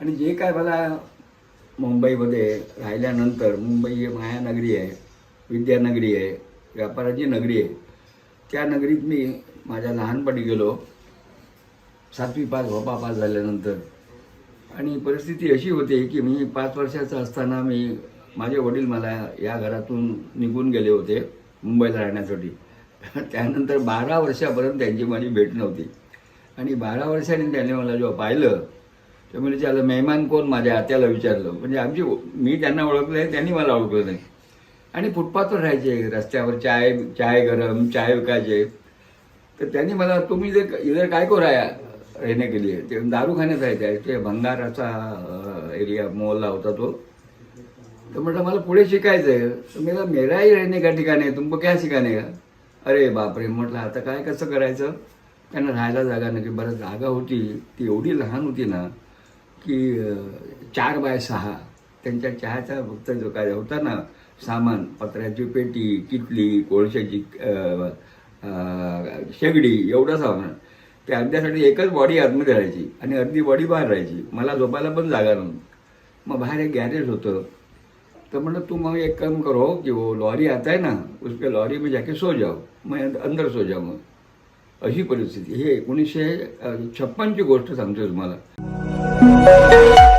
आणि जे काय मला मुंबईमध्ये राहिल्यानंतर मुंबई हे मायानगरी आहे विद्यानगरी आहे व्यापाराची नगरी आहे. त्या नगरीत मी माझ्या लहानपणी गेलो. सातवी पास भोपा पास झाल्यानंतर. आणि परिस्थिती अशी होती की मी पाच वर्षाचा असताना मी माझे वडील मला या घरातून निघून गेले होते मुंबईला राहण्यासाठी. त्यानंतर बारा वर्षापर्यंत त्यांची माझी भेट नव्हती. आणि बारा वर्षांनी त्याने मला जेव्हा पाहिलं तर मी विचारलं मेहमान कोण माझ्या आत्याला विचारलं म्हणजे आमची मी त्यांना ओळखलं आहे त्यांनी मला ओळखलं नाही. आणि फुटपाथवर राहायचे रस्त्यावर चाय चाय गरम चाय विकायचे. तर त्यांनी मला तुम्ही जर इधर काय को राया रहने के लिए? ते दारूखान्यात राहायचे. ते भंगाराचा एरिया मोहल्ला होता तो. तर म्हटलं मला पुढे शिकायचं आहे तर मला मेराही रहने का ठिकाण आहे? तुमको क्या सिखाने का? अरे बापरे म्हटलं आता काय कसं करायचं? त्यांना राहायला जागा नाही बरं जागा होती ती एवढी लहान होती ना की चार बाय सहा त्यांच्या चहाचा फक्त जो काय होता ना सामान पत्र्याची पेटी किटली कोळशाची शेगडी एवढं सामान. ते अर्ध्यासाठी एकच बॉडी आतमध्ये राहायची आणि अर्धी बॉडी बाहेर राहायची. मला झोपायला पण जागा नव्हती. मग बाहेर एक गॅरेज होतं. तो म्हणलं तू मग एक काम करो कि वो लॉरी आता है ना उसके लॉरी में जाके सो जाओ. मैं अंदर सो जाऊंगा. अशी परिस्थिती. हे एकोणीसशे छप्पनची गोष्ट सांगतो तुम्हाला. Thank you.